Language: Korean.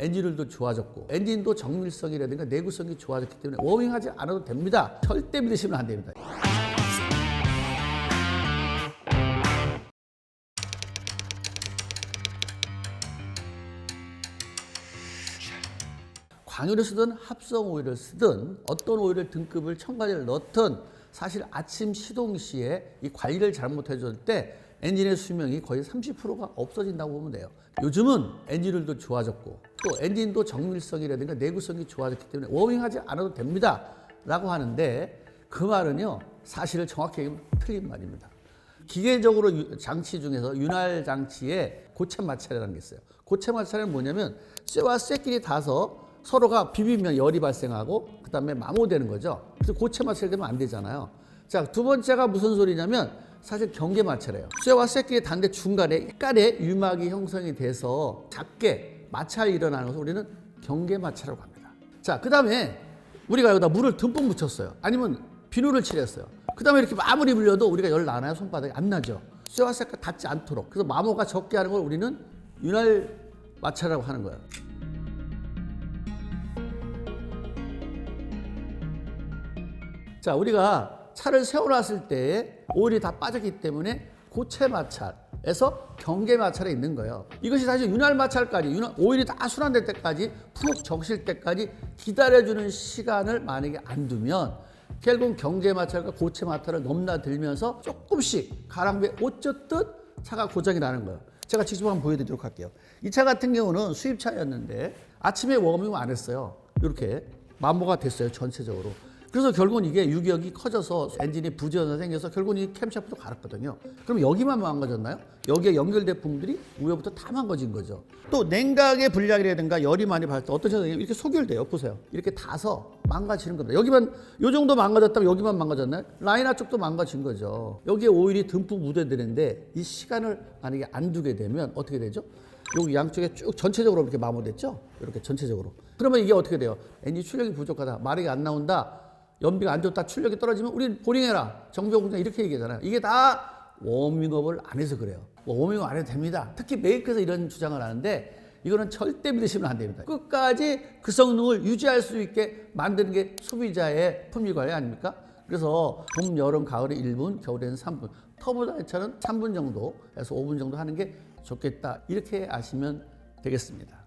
엔진율도 좋아졌고 엔진도 정밀성이라든가 내구성이 좋아졌기 때문에 워밍하지 않아도 됩니다. 절대 믿으시면 안 됩니다. 광유를 쓰든 합성 오일을 쓰든 어떤 오일을 등급을 첨가제를 넣든 사실 아침 시동 시에 이 관리를 잘못해줄 때 엔진의 수명이 거의 30%가 없어진다고 보면 돼요. 요즘은 엔진율도 좋아졌고 또 엔진도 정밀성이라든가 내구성이 좋아졌기 때문에 워밍하지 않아도 됩니다. 라고 하는데 그 말은요 사실을 정확히 얘기하면 틀린 말입니다. 기계적으로 유- 장치 중에서 윤활 장치에 고체 마찰이라는 게 있어요. 고체 마찰은 뭐냐면 쇠와 쇠끼리 닿아서 서로가 비비면 열이 발생하고 그다음에 마모되는 거죠. 그래서 고체 마찰 되면 안 되잖아요. 자, 두 번째가 무슨 소리냐면 사실 경계 마찰이에요. 쇠와 쇠끼리 닿는데 중간에 약간의 유막이 형성이 돼서 작게 마찰이 일어나는 것을 우리는 경계 마찰이라고 합니다. 자, 그다음에 우리가 여기다 물을 듬뿍 묻혔어요. 아니면 비누를 칠했어요. 그 다음에 이렇게 아무리 물려도 우리가 열 나나요? 손바닥에 안 나죠. 쇠와 쇠가 닿지 않도록. 그래서 마모가 적게 하는 걸 우리는 윤활 마찰이라고 하는 거예요. 자, 우리가 차를 세워놨을 때 오일이 다 빠졌기 때문에 고체 마찰에서 경계 마찰에 있는 거예요. 이것이 사실 윤활 마찰까지, 윤활, 오일이 다 순환될 때까지 푹 적실 때까지 기다려주는 시간을 만약에 안 두면 결국 경계 마찰과 고체 마찰을 넘나들면서 조금씩 가랑비에 옷 젖듯 차가 고장이 나는 거예요. 제가 직접 한번 보여드리도록 할게요. 이 차 같은 경우는 수입차였는데 아침에 워밍 안 했어요. 이렇게 마모가 됐어요 전체적으로. 그래서 결국은 이게 유격이 커져서 엔진이 부지런하 생겨서 결국은 이 캠샤프도 갈았거든요. 그럼 여기만 망가졌나요? 여기에 연결된 부분들이 우여부터 다 망가진 거죠. 또 냉각의 불량이라든가 열이 많이 받을 때 어떤 차들이 이렇게 소결돼요. 보세요. 이렇게 닿아서 망가지는 겁니다. 여기만 요 정도 망가졌다면 여기만 망가졌나요? 라이나 쪽도 망가진 거죠. 여기에 오일이 듬뿍 묻어드는데 이 시간을 만약에 안 두게 되면 어떻게 되죠? 여기 양쪽에 쭉 전체적으로 이렇게 마모됐죠? 이렇게 전체적으로. 그러면 이게 어떻게 돼요? 엔진 출력이 부족하다. 마력이 안 나온다. 연비가 안 좋다. 출력이 떨어지면 우린 보링해라. 정비용 공장 이렇게 얘기하잖아요. 이게 다 워밍업을 안 해서 그래요. 뭐 워밍업 안 해도 됩니다. 특히 메이커에서 이런 주장을 하는데 이거는 절대 믿으시면 안 됩니다. 끝까지 그 성능을 유지할 수 있게 만드는 게 소비자의 품위 관리 아닙니까? 그래서 봄, 여름, 가을에 1분, 겨울에는 3분. 터보 자동차는 3분 정도에서 5분 정도 하는 게 좋겠다. 이렇게 아시면 되겠습니다.